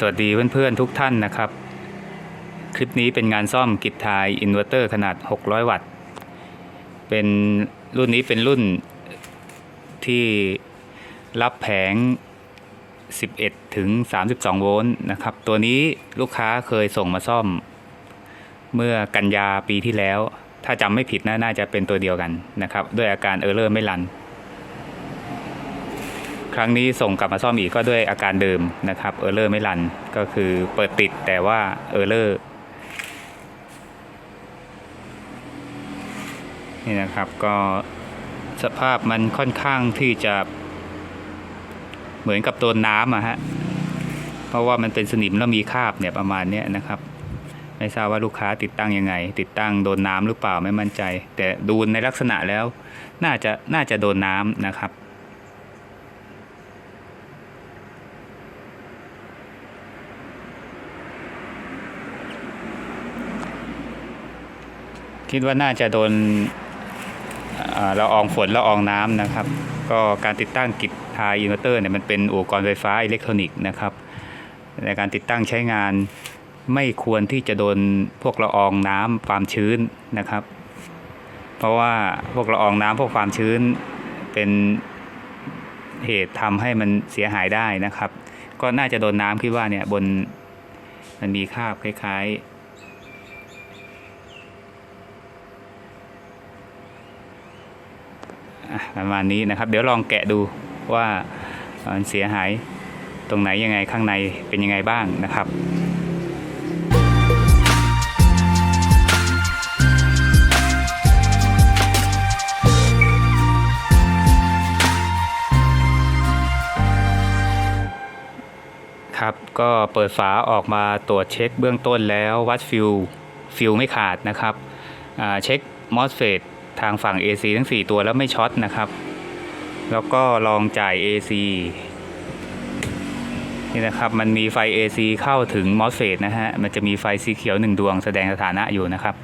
สวัสดีเพื่อนๆทุกท่านนะครับ คลิปนี้เป็นงานซ่อมกิจทายอินเวอร์เตอร์ขนาด 600 วัตต์ เป็นรุ่นนี้เป็นรุ่นที่รับแผง 11 ถึง 32 โวลต์นะครับ ตัวนี้ลูกค้าเคยส่งมาซ่อม เมื่อกันยาปีที่แล้ว ถ้าจำไม่ผิดนะน่าจะเป็นตัวเดียวกันนะครับ ด้วยอาการเออร์เลอร์ไม่รัน ครั้งนี้ส่งกลับมาซ่อมอีกก็ด้วยอาการเดิมนะครับเออร์เลอร์ไม่รันก็คือเปิดติดแต่ว่าเออร์เลอร์นี่นะครับก็สภาพมันค่อนข้างที่จะเหมือนกับโดนน้ำอะฮะเพราะว่ามันเป็นสนิมแล้วมีคราบเนี่ยประมาณเนี้ยนะครับ ไม่ทราบว่าลูกค้าติดตั้งยังไง ติดตั้งโดนน้ำหรือเปล่าไม่มั่นใจ แต่ดูในลักษณะแล้ว น่าจะน่าจะโดนน้ำนะครับ คิดว่าน่าจะโดนเอ่อละอองฝนละอองน้ำนะครับ ก็การติดตั้งกิจทายอินเวอร์เตอร์เนี่ยมันเป็นอุปกรณ์ไฟฟ้าอิเล็กทรอนิกส์นะครับ ในการติดตั้งใช้งานไม่ควรที่จะโดนพวกละอองน้ำความชื้นนะครับ เพราะว่าพวกละอองน้ำพวกความชื้นเป็นเหตุทำให้มันเสียหายได้นะครับ ก็น่าจะโดนน้ำคิดว่าเนี่ยบนมันมีคราบคล้าย ๆ อะ ประมาณนี้นะครับ เดี๋ยวลองแกะดูว่ามันเสียหายตรงไหนยังไงข้างในเป็นยังไงบ้างนะครับครับก็เปิดฝาออกมาตรวจเช็คเบื้องต้นแล้ววัดฟิลฟิลไม่ขาดนะครับเช็คมอสเฟต ทางฝั่ง AC ทั้ง 4 ตัวแล้วไม่ช็อตนะครับ แล้วก็ลองจ่าย AC นี่นะครับมันมีไฟ AC เข้าถึงมอสเฟตนะฮะ มันจะมีไฟสีเขียวหนึ่งดวงแสดงสถานะอยู่นะครับ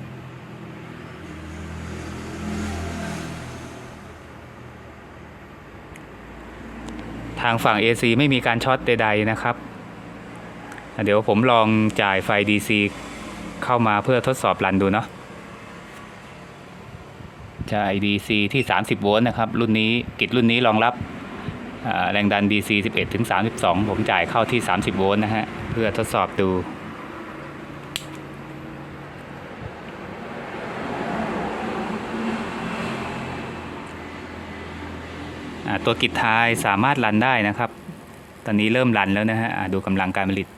ทางฝั่ง AC ไม่มีการช็อตใดๆนะครับ เดี๋ยวผมลองจ่ายไฟ DC เข้ามาเพื่อทดสอบรันดูเนาะ จ่าย DC ที่ 30 โวลต์นะครับ รุ่นนี้กิจรุ่นนี้รองรับแรงดัน DC 11ถึง32 ผมจ่ายเข้าที่ 30 โวลต์นะฮะ เพื่อทดสอบดูตัวกิจทายสามารถรันได้นะครับ ตอนนี้เริ่มรันแล้วนะฮะดูกำลังการผลิต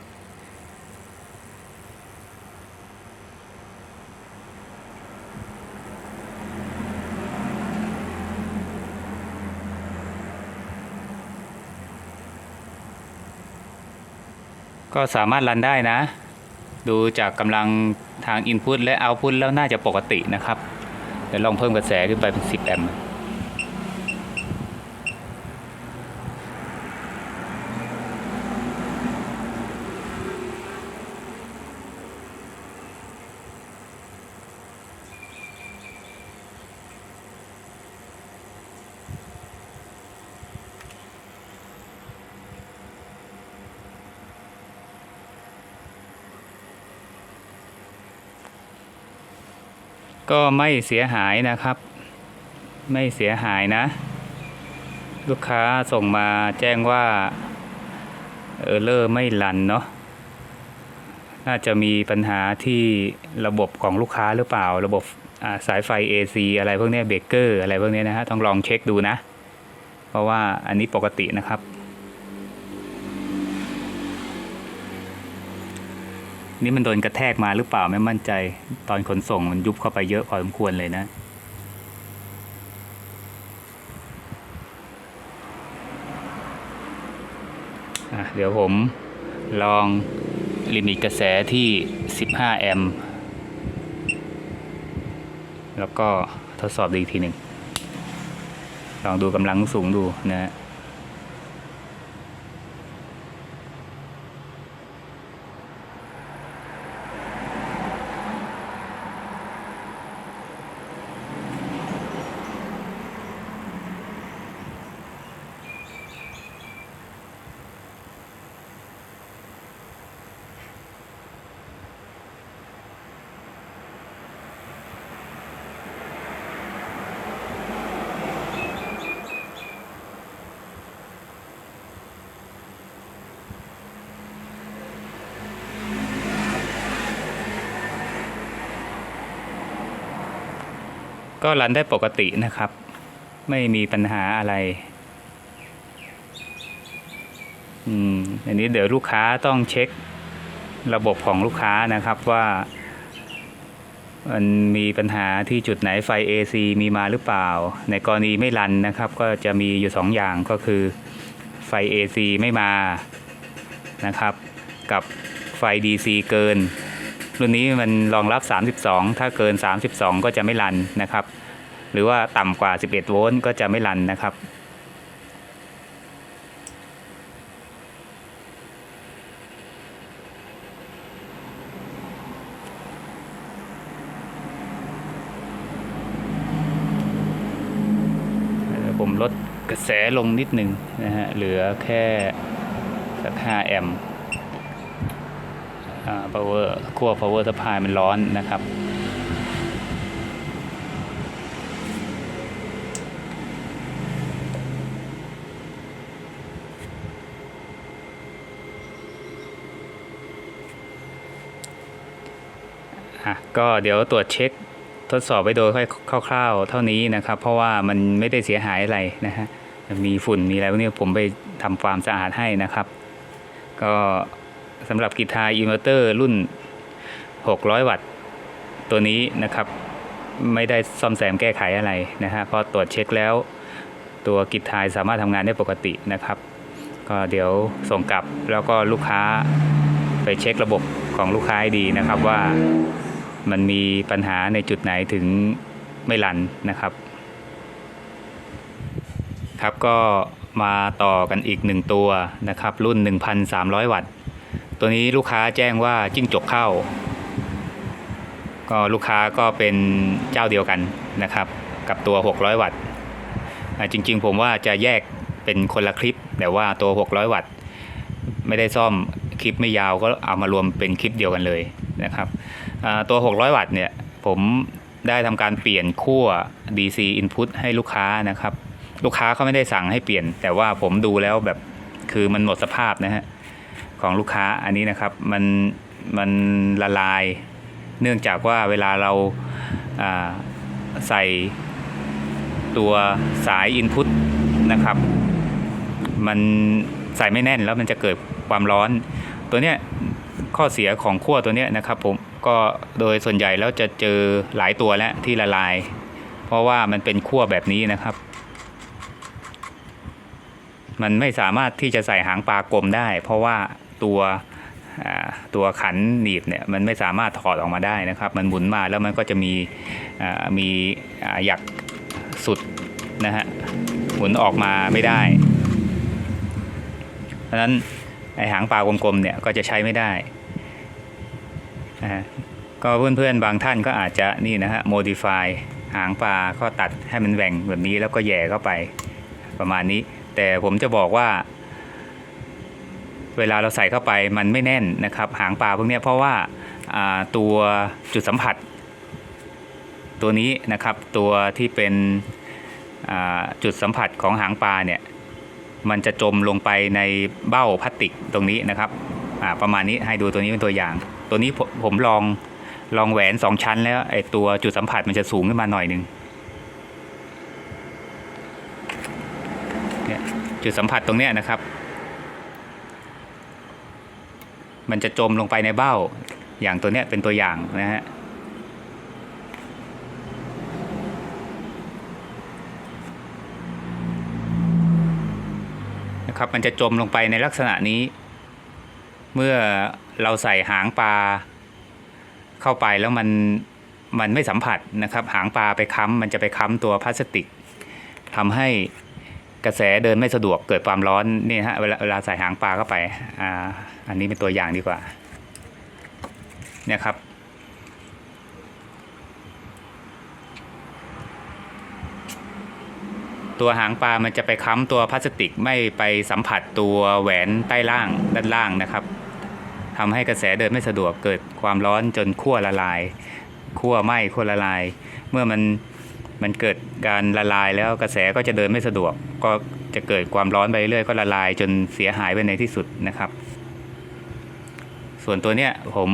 ก็สามารถรันได้นะ ดูจากกำลังทาง Input และ Output แล้วน่าจะปกตินะครับ เดี๋ยวลองเพิ่มกระแสขึ้นไปเป็น 10 แอมป์ ก็ไม่เสียหายนะครับ ไม่เสียหายนะ ลูกค้าส่งมาแจ้งว่าเออเลอร์ไม่รันเนาะน่าจะมีปัญหาที่ระบบของลูกค้าหรือเปล่า ระบบสายไฟ AC อะไรพวกนี้เบรกเกอร์อะไรพวกนี้นะฮะต้องลองเช็คดูนะ เพราะว่าอันนี้ปกตินะครับ นี่มันโดนกระแทกมาหรือเปล่าไม่มั่นใจ ตอนขนส่งมันยุบเข้าไปเยอะพอสมควรเลยนะ เดี๋ยวผมลองลิมิตกระแสที่ 15 แอมป์แล้วก็ทดสอบดูอีกทีหนึ่งลองดูกำลังสูงดูนะฮะ ก็รันได้ปกตินะครับ ไม่มีปัญหาอะไรอืมอันนี้เดี๋ยวลูกค้าต้องเช็คระบบของลูกค้านะครับว่ามันมีปัญหาที่จุดไหนไฟ AC มีมาหรือเปล่า ในกรณีไม่รันนะครับ ก็จะมีอยู่2อย่างก็คือไฟ AC ไม่มานะครับ กับไฟ DC เกิน รุ่นนี้มันรองรับ 32 ถ้าเกิน 32 ก็จะไม่รันนะครับ หรือว่าต่ำกว่า 11 โวลต์ก็จะไม่รันนะครับ ผมลดกระแสลงนิดหนึ่งนะฮะ เหลือแค่สัก5แอมป์ power ขั้ว power supply มันร้อนนะครับอะก็เดี๋ยวตรวจเช็คทดสอบไปโดยค่อยคร่าวๆ เท่านี้นะครับ เพราะว่ามันไม่ได้เสียหายอะไรนะฮะมีฝุ่นมีอะไรพวกนี้ผมไปทำความสะอาดให้นะครับ ก็ สำหรับกีตาร์อินเวอร์เตอร์รุ่น 600 วัตต์ ตัวนี้นะครับ ไม่ได้ซ่อมแซมแก้ไขอะไรนะฮะพอตรวจเช็คแล้ว ตัวกีตาร์สามารถทำงานได้ปกตินะครับ ก็เดี๋ยวส่งกลับแล้วก็ลูกค้าไปเช็คระบบของลูกค้าให้ดีนะครับว่ามันมีปัญหาในจุดไหนถึงไม่รันนะครับ ครับก็มาต่อกันอีกหนึ่งตัวนะครับ รุ่น 1,300 วัตต์ ตัวนี้ลูกค้าแจ้งว่าจิ้งจกเข้า ก็ลูกค้าก็เป็นเจ้าเดียวกันนะครับ กับตัว 600 วัตต์จริง ๆ ผมว่าจะแยกเป็นคนละคลิป แต่ว่าตัว 600 วัตต์ไม่ได้ซ่อมคลิปไม่ยาวก็เอามารวมเป็นคลิปเดียวกันเลยนะครับตัว 600 วัตต์เนี่ยผมได้ทำการเปลี่ยนขั้ว DC input ให้ลูกค้านะครับ ลูกค้าเขาไม่ได้สั่งให้เปลี่ยน แต่ว่าผมดูแล้วแบบคือมันหมดสภาพนะฮะ ของลูกค้าอันนี้นะครับมันมันละลาย เนื่องจากว่าเวลาเราาใส่ตัวสาย Input นะครับ มันใส่ไม่แน่นแล้วมันจะเกิดความร้อน ตัวเนี้ยข้อเสียของขั้วตัวเนี้ยนะครับผมก็โดยส่วนใหญ่แล้วจะเจอหลายตัวแล้วที่ละลาย เพราะว่ามันเป็นขั้วแบบนี้นะครับ มันไม่สามารถที่จะใส่หางปลากลมได้ เพราะว่า ตัวตัวขันหนีบเนี่ยมันไม่สามารถถอดออกมาได้นะครับ มันหมุนมาแล้วมันก็จะมีมีหยักสุดนะฮะหมุนออกมาไม่ได้ เพราะนั้นไอหางปลากลมๆเนี่ยก็จะใช้ไม่ได้นะฮะก็เพื่อนๆบางท่านก็อาจจะนี่นะฮะ modify หางปลาก็ตัดให้มันแหว่งแบบนี้แล้วก็แย่เข้าไปประมาณนี้ แต่ผมจะบอกว่า เวลาเราใส่เข้าไปมันไม่แน่นนะครับหางปลาพวกนี้เพราะว่าตัวจุดสัมผัส ตัวนี้นะครับตัวที่เป็นจุดสัมผัสของหางปลาเนี่ยมันจะจมลงไปในเบ้าพลาสติกตรงนี้นะครับประมาณนี้ให้ดูตัวนี้เป็นตัวอย่าง ตัวนี้ผมผมลองลองแหวนสองชั้นแล้วไอตัวจุดสัมผัสมันจะสูงขึ้นมาหน่อยหนึ่งจุดสัมผัสตรงเนี้ยนะครับ มันจะจมลงไปในเบ้า อย่างตัวเนี้ยเป็นตัวอย่างนะฮะนะครับมันจะจมลงไปในลักษณะนี้ เมื่อเราใส่หางปลาเข้าไปแล้วมันมันไม่สัมผัสนะครับ หางปลาไปค้ำมันจะไปค้ำตัวพลาสติกทำให้กระแสเดินไม่สะดวกเกิดความร้อนนี่ฮะเวลาเวลาใส่หางปลาเข้าไปอ่า อันนี้เป็นตัวอย่างดีกว่า เนี่ยครับ ตัวหางปลามันจะไปค้ำตัวพลาสติกไม่ไปสัมผัสตัวแหวนใต้ล่างด้านล่างนะครับทำให้กระแสเดินไม่สะดวกเกิดความร้อนจนขั้วละลายขั้วไหม้ขั้วละลาย เมื่อมันมันเกิดการละลายแล้วกระแสก็จะเดินไม่สะดวก ก็จะเกิดความร้อนไปเรื่อยก็ละลายจนเสียหายไปในที่สุดนะครับ ส่วนตัวเนี้ยผม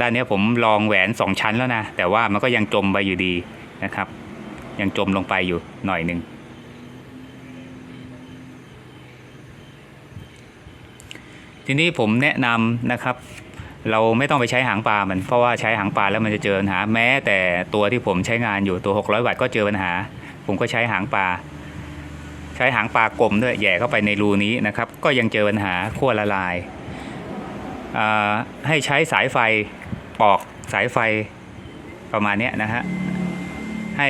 ด้านเนี้ยผมลองแหวนสองชั้นแล้วนะ แต่ว่ามันก็ยังจมไปอยู่ดีนะครับ ยังจมลงไปอยู่หน่อยหนึ่งทีนี้ผมแนะนำนะครับ เราไม่ต้องไปใช้หางปลามันเพราะว่าใช้หางปลาแล้วมันจะเจอปัญหาแม้แต่ตัวที่ผมใช้งานอยู่ตัว 600 วัตต์ก็เจอปัญหา ผมก็ใช้หางปลาใช้หางปลากลมด้วยแย่เข้าไปในรูนี้นะครับ ก็ยังเจอปัญหาขั้วละลาย ให้ใช้สายไฟปอกสายไฟประมาณนี้นะฮะให้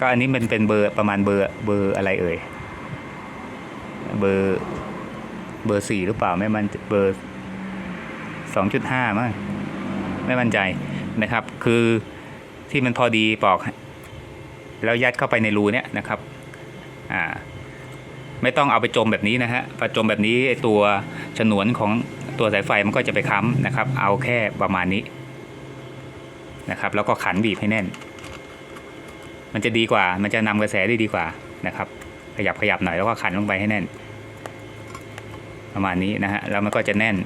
ก็อันนี้มันเป็นเบอร์ประมาณเบอร์เบอร์อะไรเอ่ยเบอร์เบอร์สี่หรือเปล่าไม่มันเบอร์สองจุดห้ามั้งไม่มั่นใจนะครับ คือที่มันพอดีปอกแล้วยัดเข้าไปในรูเนี้ยนะครับอ่าไม่ต้องเอาไปจมแบบนี้นะฮะพอจมแบบนี้ไอ้ตัวฉนวนของ ตัวสายไฟมันก็จะไปค้ำนะครับ เอาแค่ประมาณนี้นะครับ แล้วก็ขันบีบให้แน่น มันจะดีกว่า มันจะนำกระแสได้ดีกว่านะครับ ขยับขยับหน่อยแล้วก็ขันลงไปให้แน่น ประมาณนี้นะฮะแล้วมันก็จะแน่น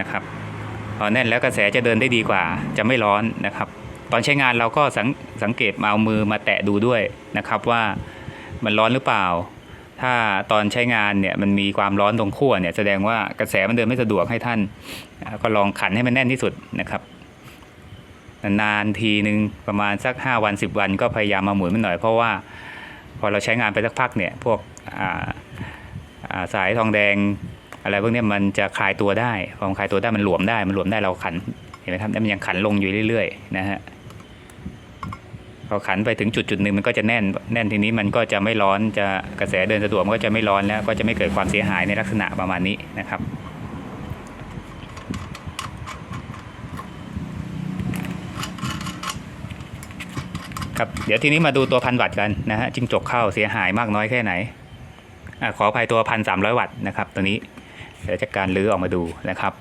นะครับพอแน่นแล้วกระแสจะเดินได้ดีกว่า จะไม่ร้อนนะครับ ตอนใช้งานเราก็สังสังเกตเอามือมาแตะดูด้วยนะครับว่ามันร้อนหรือเปล่า ถ้าตอนใช้งานเนี่ยมันมีความร้อนตรงขั้วเนี่ยแสดงว่ากระแสมันเดินไม่สะดวกให้ท่าน ก็ลองขันให้มันแน่นที่สุดนะครับนานๆทีหนึ่งประมาณสัก 5 วัน 10 วันก็พยายามมาหมุนมันหน่อยเพราะว่าพอเราใช้งานไปสักพักเนี่ยพวกาสายทองแดงอะไรพวกนี้มันจะคลายตัวได้พอมันคลายตัวได้มันหลวมได้มันหลวมได้เราขันเห็นไหมครับแล้วมันยังขันลงอยู่เรื่อยๆนะฮะ พอขันไปถึงจุดจุดหนึ่งมันก็จะแน่นแน่นทีนี้มันก็จะไม่ร้อนจะกระแสเดินสะดวกมันก็จะไม่ร้อนแล้วก็จะไม่เกิดความเสียหายในลักษณะประมาณนี้นะครับครับเดี๋ยวทีนี้มาดูตัวพันวัตต์กันนะฮะจิ้งจกเข้าเสียหายมากน้อยแค่ไหนอขออภัยตัวพันสามร้อยวัตต์นะครับตัวนี้เดี๋ยวจะการลื้อออกมาดูนะครับ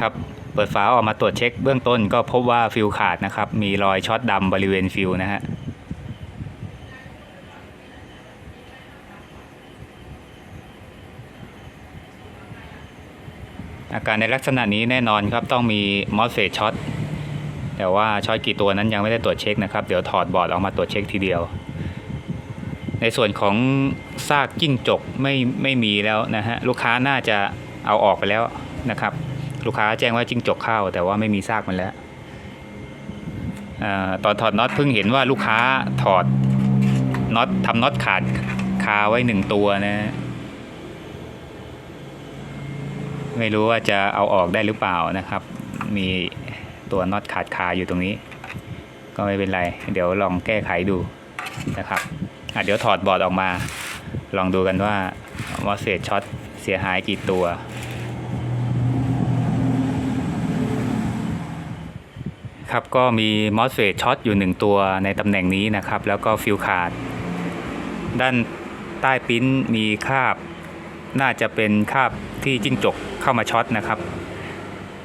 ครับ ปิดฝาออกมาตรวจเช็คเบื้องต้นก็พบว่าฟิวขาดนะครับ มีรอยช็อตดำบริเวณฟิวนะฮะอาการในลักษณะนี้แน่นอนครับต้องมีมอสเฟตช็อตแต่ว่าช็อตกี่ตัวนั้นยังไม่ได้ตรวจเช็คนะครับ เดี๋ยวถอดบอร์ดออกมาตรวจเช็คทีเดียว ในส่วนของซากจิ้งจกไม่ไม่มีแล้วนะฮะลูกค้าน่าจะเอาออกไปแล้วนะครับ ลูกค้าแจ้งว่าจิ้งจกเข้า แต่ว่าไม่มีซากมันแล้วอตอนถอดน็อตเพิ่งเห็นว่าลูกค้าถอดน็อตทำน็อตขาดคาไว้หนึ่งตัวนะ ไม่รู้ว่าจะเอาออกได้หรือเปล่านะครับ มีตัวน็อตขาดคาอยู่ตรงนี้ ก็ไม่เป็นไร เดี๋ยวลองแก้ไขดูนะครับเดี๋ยวถอดบอร์ดออกมา ลองดูกันว่ามอสเฟตช็อตเสียหายกี่ตัว ครับก็มีมอสเฟตช็อตอยู่หนึ่งตัวในตำแหน่งนี้นะครับ แล้วก็ฟิวขาด ด้านใต้ปิ้นมีคาบ น่าจะเป็นคาบที่จิ้งจกเข้ามาช็อตนะครับ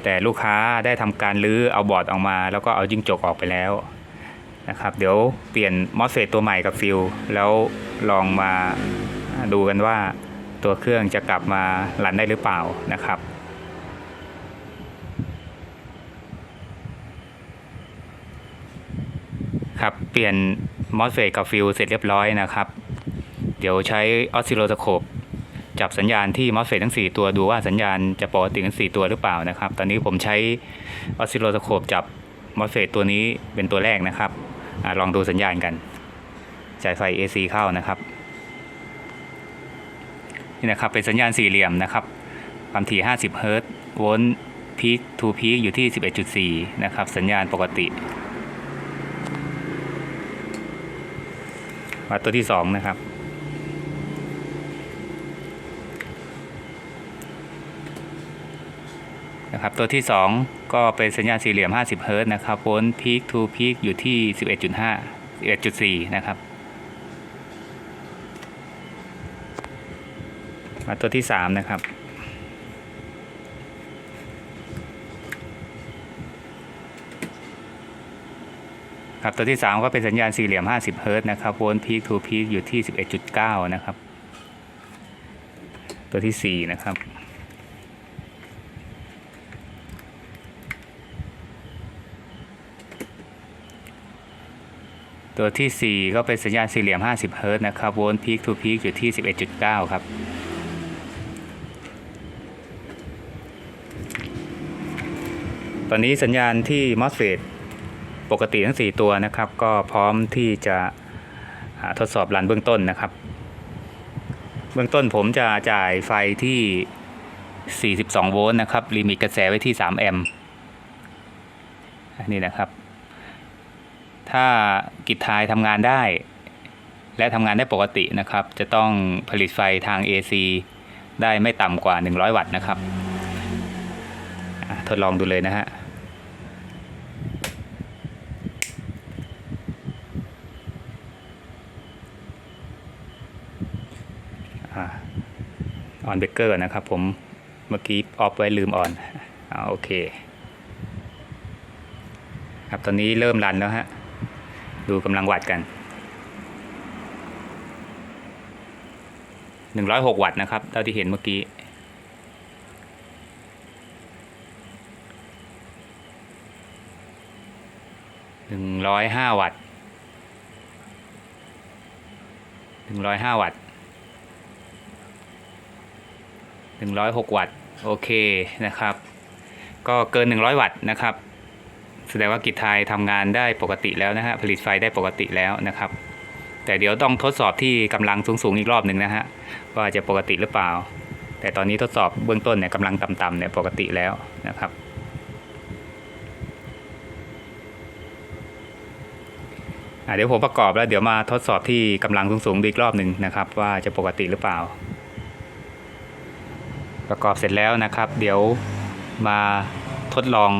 แต่ลูกค้าได้ทำการรื้อเอาบอร์ดออกมา แล้วก็เอาจิ้งจกออกไปแล้วนะครับ เดี๋ยวเปลี่ยนมอสเฟตตัวใหม่กับฟิลแล้วลองมาดูกันว่าตัวเครื่องจะกลับมารันได้หรือเปล่านะครับ ครับ เปลี่ยนมอสเฟตกับฟิลเสร็จเรียบร้อยนะครับ เดี๋ยวใช้ออสซิโลสโคปจับสัญญาณที่มอสเฟตทั้ง 4 ตัวดูว่าสัญญาณจะปกติทั้ง 4 ตัวหรือเปล่านะครับ ตอนนี้ผมใช้ออสซิโลสโคปจับมอสเฟตตัวนี้เป็นตัวแรกนะครับอลองดูสัญญาณกันจ่ายไฟ AC เข้านะครับนี่นะครับเป็นสัญญาณสี่เหลี่ยมนะครับความถี่ 50 เฮิรตซ์โวลต์พีคทูพีคอยู่ที่ 11.4 นะครับ สัญญาณปกติ วัดตัวที่2นะครับ นะครับ ตัวที่2ก็เป็นสัญญาณสี่เหลี่ยม 50เฮิร์ตนะครับโวลต์พีคทูพีคอยู่ที่ 11.5 11.4 นะครับมาตัวที่3นะครับ ครับตัวที่ 3 ก็เป็นสัญญาณสี่เหลี่ยม 50 เฮิร์ตนะครับโวลต์พีคทูพีคอยู่ที่ 11.9 นะครับ ตัวที่ 4 นะครับตัวที่ 4 ก็เป็นสัญญาณสี่เหลี่ยม 50 เฮิร์ตนะครับ โวลต์พีคทูพีคอยู่ที่ 11.9 ครับ ตอนนี้สัญญาณที่ MOSFET ปกติทั้ง 4 ตัวนะครับ ก็พร้อมที่จะทดสอบรันเบื้องต้นนะครับ เบื้องต้นผมจะจ่ายไฟที่ 42 โวลต์นะครับลิมิตกระแสไว้ที่ 3 แอมป์อันนี้นะครับ ถ้ากิจทายทำงานได้ และทำงานได้ปกตินะครับ จะต้องผลิตไฟทาง AC ได้ไม่ต่ำกว่า 100 วัตต์นะครับ ทดลองดูเลยนะฮะ อนเบเกอร์นะครับ ผมเมื่อกี้ออฟไว้ลืมออนอ่าโอเค ครับตอนนี้เริ่มรันแล้วฮะ ดูกำลังวัตต์กัน 106 วัตต์นะครับเท่าที่เห็นเมื่อกี้105วัตต์105วัตต์ 106 วัตต์โอเคนะครับ ก็เกิน 100 วัตต์นะครับ แสดงว่ากิจไทยทำงานได้ปกติแล้วนะฮะผลิตไฟได้ปกติแล้วนะครับ แต่เดี๋ยวต้องทดสอบที่กำลังสูงๆอีกรอบหนึ่งนะฮะว่าจะปกติหรือเปล่า แต่ตอนนี้ทดสอบเบื้องต้นเนี่ยกำลังต่ำๆเนี่ยปกติแล้วนะครับเดี๋ยวผมประกอบแล้วเดี๋ยวมาทดสอบที่กำลังสูงๆดูอีกรอบหนึ่งนะครับ ว่าจะปกติหรือเปล่า ประกอบเสร็จแล้วนะครับ เดี๋ยวมาทดลอง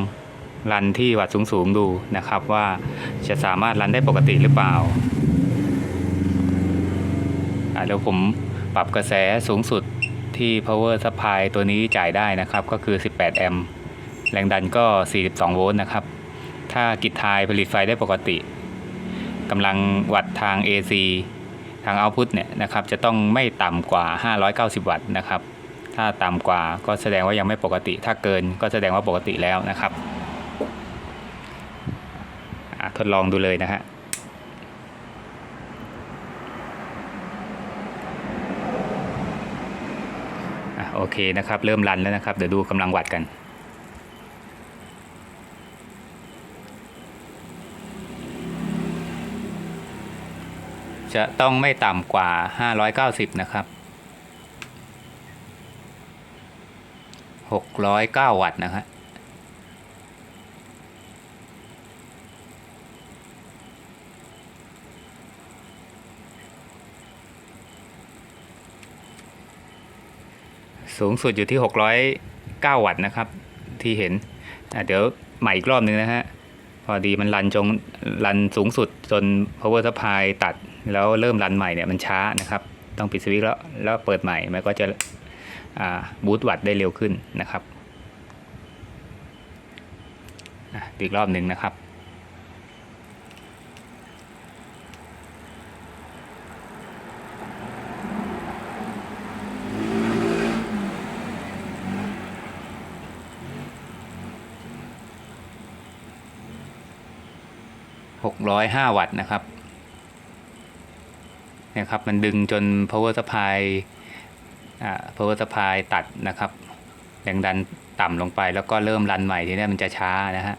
รันที่วัดสูงๆดูนะครับ ว่าจะสามารถรันได้ปกติหรือเปล่าเดี๋ยวผมปรับกระแสสูงสุดที่ power supply ตัวนี้จ่ายได้นะครับ ก็คือ 18 แอมป์แรงดันก็ 42 โวลต์นะครับ ถ้ากิจทายผลิตไฟได้ปกติกำลังวัดทาง AC ทาง output เนี่ยนะครับ จะต้องไม่ต่ำกว่า 590 วัตต์นะครับ ถ้าต่ำกว่าก็แสดงว่ายังไม่ปกติ ถ้าเกินก็แสดงว่าปกติแล้วนะครับทดลองดูเลยนะฮะอะโอเคนะครับ เริ่มรันแล้วนะครับ เดี๋ยวดูกำลังวัดกันจะต้องไม่ต่ำกว่า 590 นะครับ 609 วัตต์นะครับสูงสุดอยู่ที่ 609 วัตต์นะครับ ที่เห็น เดี๋ยวใหม่อีกรอบนึงนะฮะ พอดีมันรันจงรันสูงสุดจน power supply ตัด แล้วเริ่มรันใหม่เนี่ยมันช้านะครับ ต้องปิดสวิตช์แล้ว แล้วเปิดใหม่ มันก็จะ บูตวัตได้เร็วขึ้นนะครับอีกรอบหนึ่งนะครับ605 วัตต์นะครับเนี่ยครับ มันดึงจน power supply อ่า power supply ตัดนะครับแรงดันต่ำลงไป แล้วก็เริ่มรันใหม่ทีนี้มันจะช้านะฮะ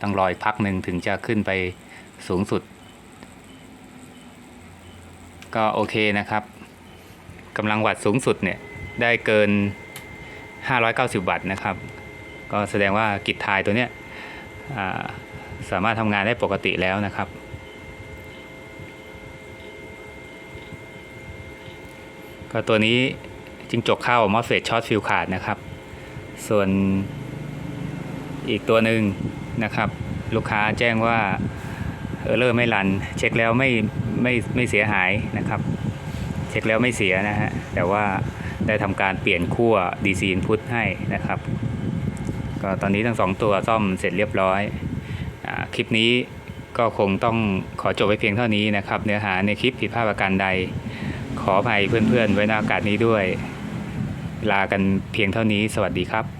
ต้องรออีกพักหนึ่งถึงจะขึ้นไปสูงสุด ก็โอเคนะครับกำลังวัตต์สูงสุดเนี่ยได้เกิน 590 วัตต์นะครับ ก็แสดงว่ากิจทายตัวเนี้ยอ่าสามารถทำงานได้ปกติแล้วนะครับ ก็ตัวนี้ จิงจกเข้า MOSFET Short Field ขาดนะครับ ส่วนอีกตัวหนึ่งนะครับ ลูกค้าแจ้งว่าเออเลอร์ไม่รัน เช็คแล้วไม่ไม่ไม่เสียหายนะครับ เช็คแล้วไม่เสียนะฮะ แต่ว่าได้ทำการเปลี่ยนขั้ว DC input ให้นะครับ ก็ตอนนี้ทั้งสองตัวซ่อมเสร็จเรียบร้อยอคลิปนี้ก็คงต้องขอจบไว้เพียงเท่านี้นะครับ เนื้อหาในคลิปผิดพลาดประการใด ขออภัยเพื่อนๆ ไว้ในโอกาสนี้ด้วย ลากันเพียงเท่านี้ สวัสดีครับ